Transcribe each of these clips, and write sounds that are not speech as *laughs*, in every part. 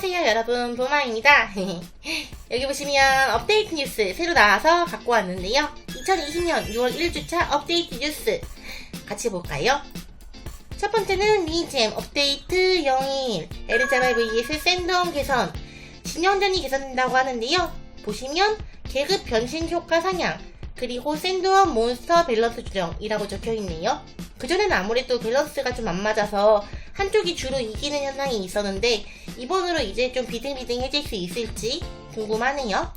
안녕하세요 여러분. 보마입니다. *laughs* 여기 보시면 업데이트 뉴스 새로 나와서 갖고 왔는데요. 2020년 6월 1주차 업데이트 뉴스 같이 볼까요? 첫 번째는 리잼 업데이트 01 에르자발 vs 샌덤 개선. 진영전이 개선된다고 하는데요. 보시면 계급 변신 효과 상향 그리고 샌드원 몬스터 밸런스 조정이라고 적혀있네요. 그전에는 아무래도 밸런스가 좀 안 맞아서 한쪽이 주로 이기는 현상이 있었는데 이번으로 이제 좀 비등비등해질 수 있을지 궁금하네요.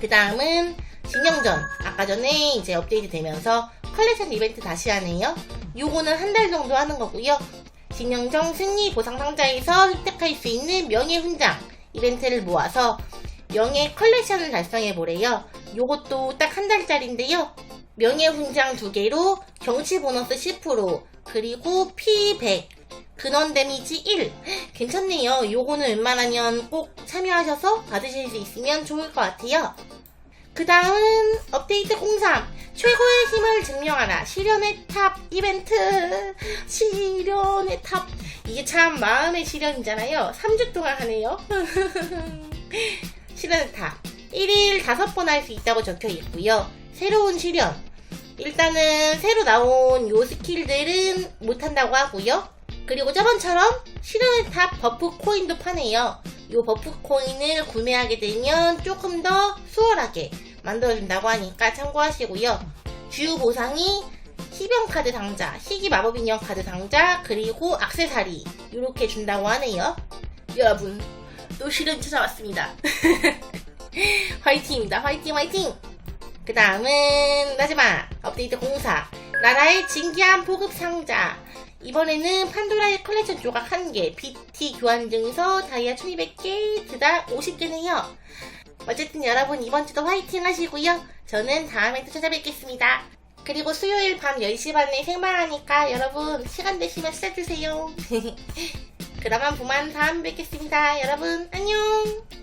그 다음은 진영전 아까 전에 이제 업데이트 되면서 컬렉션 이벤트 다시 하네요. 요거는 한 달 정도 하는 거고요. 진영정 승리 보상 상자에서 획득할 수 있는 명예 훈장 이벤트를 모아서 명예 컬렉션을 달성해 보래요. 요것도 딱 한 달짜리인데요. 명예 훈장 두 개로 경치 보너스 10% 그리고 P100 근원 데미지 1 괜찮네요. 요거는 웬만하면 꼭 참여하셔서 받으실 수 있으면 좋을 것 같아요. 그 다음 업데이트 03 최고의 힘을 증명하라. 시련의 탑 이벤트. 시련의 탑. 이게 참 마음의 시련이잖아요. 3주 동안 하네요. *laughs* 시련의 탑. 1일 5번 할 수 있다고 적혀 있고요. 새로운 시련 일단은 새로 나온 요 스킬들은 못한다고 하고요 그리고 저번처럼 시련의 탑 버프 코인도 파네요 요 버프 코인을 구매하게 되면 조금 더 수월하게 만들어준다고 하니까 참고하시고요. 주요 보상이 희병 카드 상자, 희귀 마법 인형 카드 상자, 그리고 악세사리 이렇게 준다고 하네요. 여러분, 또 실은 찾아왔습니다. *laughs* 화이팅입니다. 화이팅 화이팅! 그 다음은 마지막 업데이트 공사 나라의 진기한 포급 상자 이번에는 판도라의 컬렉션 조각 1개, BT 교환 증서 다이아 1200개, 드다 50개네요. 어쨌든 여러분 이번 주도 화이팅 하시고요. 저는 다음에 또 찾아뵙겠습니다. 그리고 수요일 밤 10시 반에 생방하니까 여러분 시간 되시면 찾아주세요. *laughs* 그러면 부만 다음 뵙겠습니다. 여러분 안녕!